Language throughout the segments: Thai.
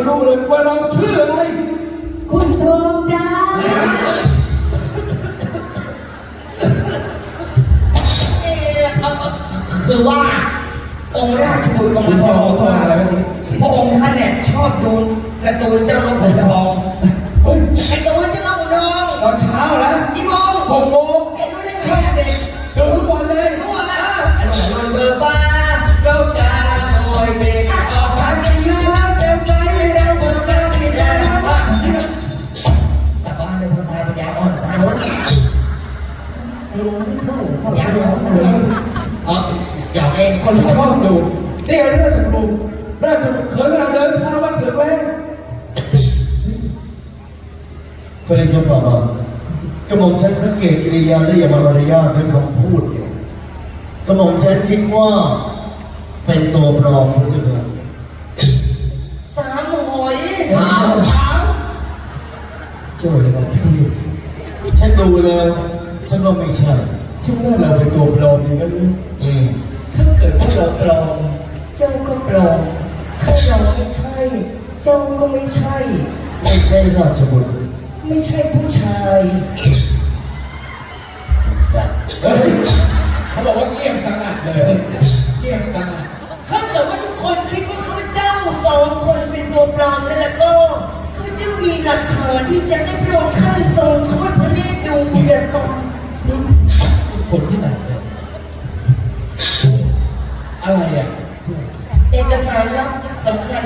มารู้เลยว่าเราชื่ออะไร คุณทองจ้าเอ่อเอ่อคือว่า องค์ราชบุตรกำลังจะบอกว่าอะไรแบบนี้พระองค์ท่านเนี่ยชอบดูการ์ตูนเจ้านกขุนทอง ยปัญญาอ่อนตายหมดไม่รู้ไม่เข้าเข้าอยากเข้ารู้เข้าอ๋ออยากเองคนชอบดูนี่ไงที่ราชครูราชบุตรเคยเวลาเดินทางมาถึงแล้วคนในชมฝ่าบาทกระหม่อมฉันสังเกตกิริยาและยามารยาทด้วยคำพูดเนี่ยกระหม่อมฉันคิดว่า เป็นตัวปลอมพระเจ้าค่ะสามหอยอ้าวสามโจทย์เลยว่าพี่ ฉันดูแล้วฉันว่าไม่ใช่ชื่อว่าเราเป็นตัวปลอมอย่างนั้นหรืออืมถ้าเกิดว่าเราปลอมเจ้าก็ปลอมถ้าเราไม่ใช่ เจ้าก็ไม่ใช่ ไม่ใช่ราชบุตรไม่ใช่ผู้ชายสัตว์เฮ้ยเขาบอกว่าเงียบสงัดเลยเงียบสงัดถ้าเกิดว่าทุกคนคิดว่าข้าพเจ้าสองคนเป็นตัวปลอมนั่นแหละก็ข้าพเจ้ามีหลักฐานที่จะให้พระองค์ท่านทรงทอ ดพระเนตรดูอย่าทรงคนที่ไหนเนี่ยอะไรอะเอกสารลับสำคัญ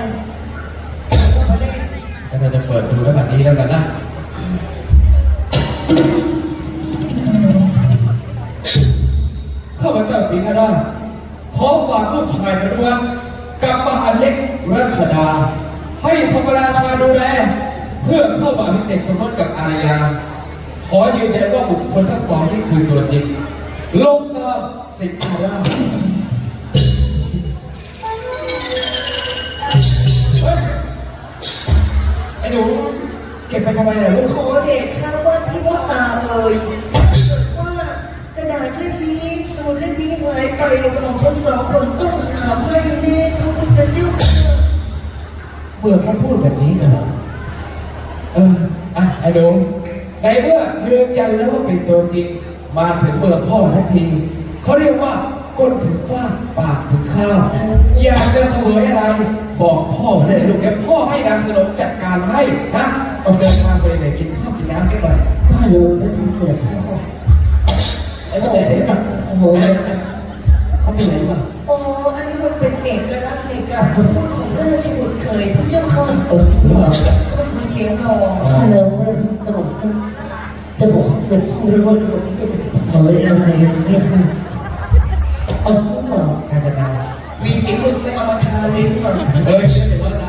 พระเนตรก็เราจะเปิดดูแล้วแบบนี้แล้วกันนะข้าพเจ้าสิงห์ราชขอฝากลูกชายนวัตกับมหาเล็กรัชดา ให้ธรรมราชาดูแลเพื่อเข้ามาพิเศษสมรสกับอารยา ขอยืนยันว่าบุคคลทั้งสองนี่คือตัวจริง ลงนามสิงห์ราชเฮ้ยไอ้หนูเก็บไปทำไมเนี่ยลูกขอเดชะว่าที่พ่อตาเอ่ยว่ากระดาษเล่มนี้สูตรเล่มนี้หายไปเรากำลังชั้นสองคนต้องหาไม่แน่พระพุทธเจ้าค่ะเมื่อเขาพูดแบบนี้กันเหรอเอออะไอ้หนูในเมื่อยืนยันแล้วว่า เป็นตัวจริง มาถึงเมืองพ่อทันทีเขาเรียกว่าก้นถึงฟ้าปากถึงข้าว อยากจะเสวยอะไร บอกพ่อมาได้เลยลูกเดี๋ยวพ่อให้นางสนมจัดการให้นะเอาเดินทางไปเลยกินข้าวกินน้ำสักหน่อยถ้าเลยก็คือเสือพ่อไอ้พ่อเดี๋ยวจับเสวยเขาเป็นอะไรบ้างอ๋ออันนี้มันเป็นเอกลักษณ์ในการพูดของราชบุตรเคยพระเจ้าค่ะเออถือว่าก็คือเสียงหล่อถ้าเราไม่ตลก จะบอกเสือพ่อรือว่าตัวที่จะทำอะไรอะไรเนี่ยค่ะเออพ่อการจะได้มีฝีมือไม่เอามาทาลิ้นก่อนเฮ้ยเดี๋ยวอะไร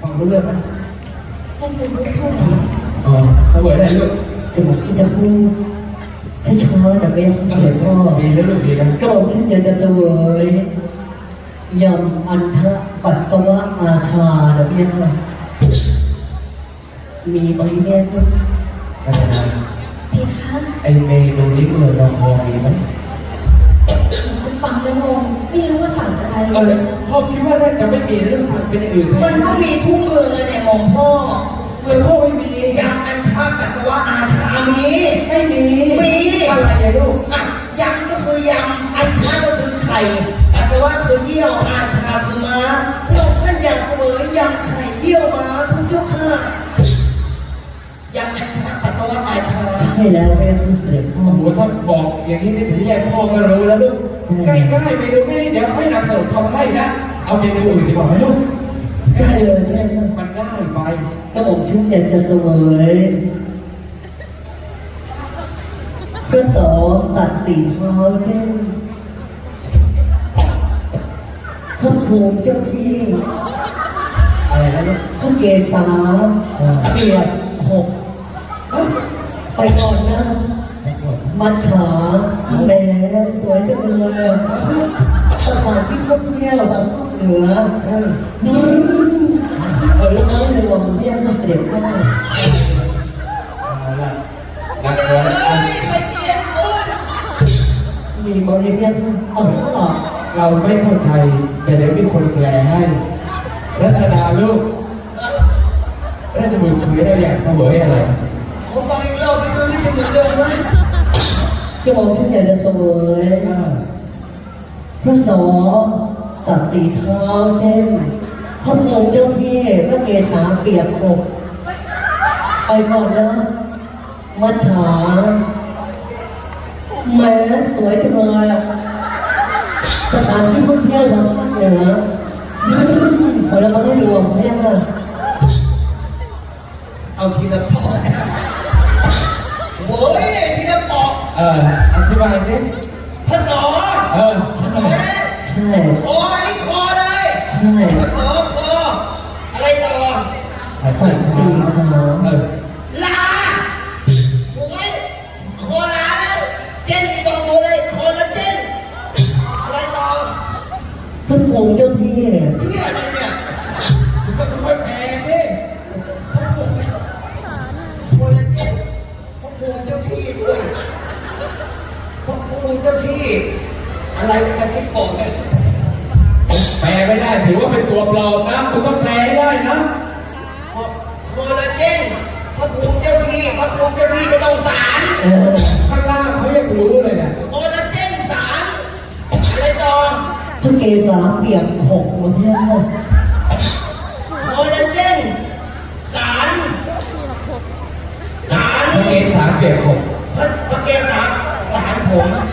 ฟังรู้เรื่องไหมไม่เคยรู้เท่าไหร่อ๋อสวยได้ลูกกระบอกที่จะพูดช้าๆแต่ไม่ต้องเสียชอบดีแล้วลูกดีนะกระบอกฉันอยากจะเสวยยำอันทะปัสสาวะอาชาเดี๋ยวเรียกว่ามีใบเนี้ย ด้วยการจะได้พี่คะไอเมนูนี้เมืองเราพอมีไหมผมฟังแล้วงงไม่รู้ว่าสั่งอะไรเออพ่อคิดว่าน่าจะไม่มีเรื่องสั่งเป็นอย่างอื่นมันก็มีทุกเมืองเลยเนี่ยหมองพ่อเมืองพ่อไม่มียำ คือเสด็จพ่อโอ้โหถ้าบอกอย่างนี้นี่ถึงแยกพ่อก็รู้แล้วลูกง่ายง่ายๆเมนูแค่นี้เดี๋ยวให้นางสนุกทำให้นะ เอาเมนูอื่นดีกว่าไหมลูกได้เลยใช่ไหมมันง่ายไปกระบอกฉันอยากจะเสวยพระโสสัตว์สีเท้าเจ้าพระภูมิเจ้าที่อะไรนะลูกพระเกศาเกียรติหกไปก่อนนะ มัจฉาแหมสวยจังเลยอะสถานที่ท่องเที่ยวทางภาคเหนือเอออืมเอาลูกน้องในวังเรียกให้เสด็จพ่อเอาละนักร้องเฮ้ยไปเจียมคุณมีบริเวณเอาเอาเราไม่เข้าใจแต่เดี๋ยวมีคนแปลให้ รัชดาลูก ราชบุตรถือเราอยากเสวยอะไรขอฟังอีกรอบไปดูนี่จะเหมือนเดิมไหม กระหม่อมท่านอยากจะเสวยพระโสสัตย์สีเท้าเจ้นพระพงเจ้าพี่พระเกศาเปียกขบไปก่อนนะมัจฉาแม้สวยจังเลยอะสถานที่ท่องเที่ยวทางภาคเหนืออืมผลไม้รวมเนี่ยนเอาทีละปอนะ เอออธิบายสิพศเออใช่ไหมใช่คอนี่คอเลยใช่พศคออะไรต่อสัตย์สีขาวเออลาถูกไหมคอลานะเจนที่ตรงตัวเลยคอละเจนอะไรต่อพระพงษ์เจ้า อะไรกันกระทิบบอกเนี่ยแปลไม่ได้ถือว่าเป็นตัวปลอมนะคุณต้องแปลให้ได้นะคอลลาเจนพระภูมิเจ้าที่พระภูมิเจ้าที่ก็ต้องสารเออข้างล่างเขายังรู้เลยนะคอลลาเจนสารอะไรต่อพระเกศาเปียกขบหมดเนี่ยคอลลาเจนสารสารพระเกศสามเปียกผมพระพระเกศสารสารผมนึก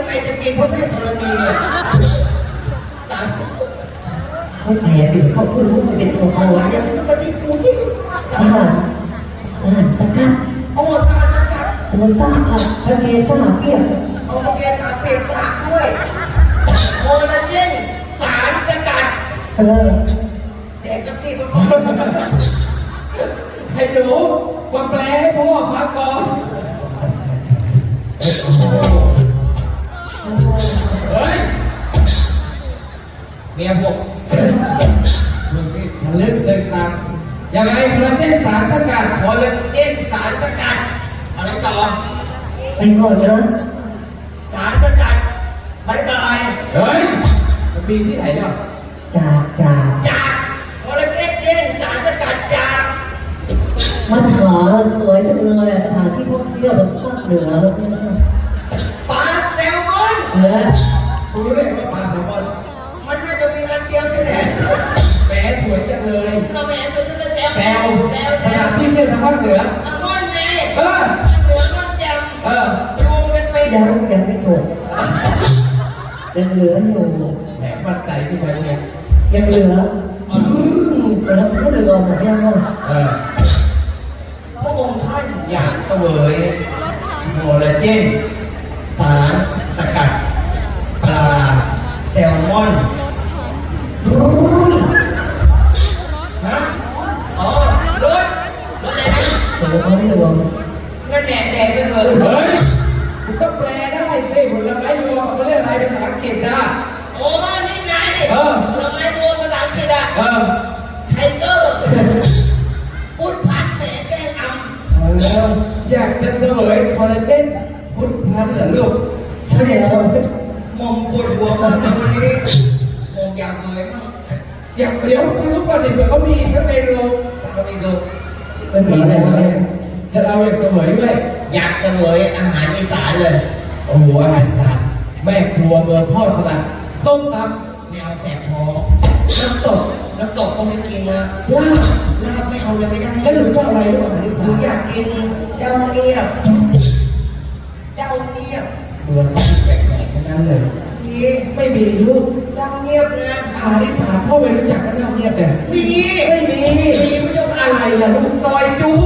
ยังไงจะกินพระแม่ธรณีเนี่ยสารผมเขาแผลถึงเขาก็รู้ว่ามันเป็นตัวโตอะไรเนี่ยมันจะกระทิบกูที่สหัสสหัสสกัดเอาสารสกัดตัวซากอะพระเกศาเปียกเอาพระเกศสารเปียกสารด้วยคอลลาเจนสารสกัดเออเด็กกับที่ฟุตบอลให้หนูมาแปลให้พ่อฟังก่อน มียพวกมึงนี่ทะลึ่งตึงตังยังไงคอลลาเจนสารสกัดคอลลาเจนสารสกัดอะไรต่อไปก่อนนะสารสกัดบายบายเฮ้ยมันมีที่ไหนเนาะจากจากจากคอลลาเจนเจนสารสกัดจากมัจฉาสวยจังเลยอะสถานที่ท่องเที่ยวทางภาคเหนือแล้วเภาคเหนืออัลมอนไงเออมันเหลือมันจเออรวมกันเป็นยังยังไม่จบยังเหลืออยู่แหมมั่นใจขึ้นมาเชียยังเหลืออืมแล้วก็เหลือหมดยังเออพระองค์ท่านอยากเสวยคอลลาเจนสารสกัด ปลา แซลมอน เถอะเฮ้ยคุณต้องแปลได้สิผลไม้รวมเขาเรียกอะไรภาษาอังกฤษนะโอ้นี่ไงเออผลไม้รวมภาษาอังกฤษอะเออไทเกอร์ฟุตพัทแหมแกล้งอเอาแล้วอยากจะเสวยคอลลาเจนฟุตพันเหรอลูกำใช่แล้วมองปวดหัวมากเลยวันนี้มองอยากเหนื่อยมากอยากเดี๋ยวซื้อก่อนดิเผื่อเขามีอีกก็เมนูตามไปดูไม่มีอะไรเลยจะเอาอยากเสวยด้วย อยากเสวยอาหารอีสานเลย โอ้โหอาหารอีสานแม่ครัวเมืองพ่อถนัดส้มตไม่เอาแสบท้องำน้ำตกน้ำตกก็ไม่กินนะลาบลาบไม่เอาเลยไม่ได้แล้วหนูชอบอะไรลูกอาหารอีหสานูนอยากกินเจ้าเงียบเจ้าเงียบเมืองที่แปลกๆทั้งนั้นเลย ทีไม่มีลูกเจ้าเงียบนะอาหารอีสานพ่อไม่รู้จักกันเท่าเงียบเนี่ยมีไม่มีมีพระเจ้าค่ะอะไรล่ะลูกซอยจุ๊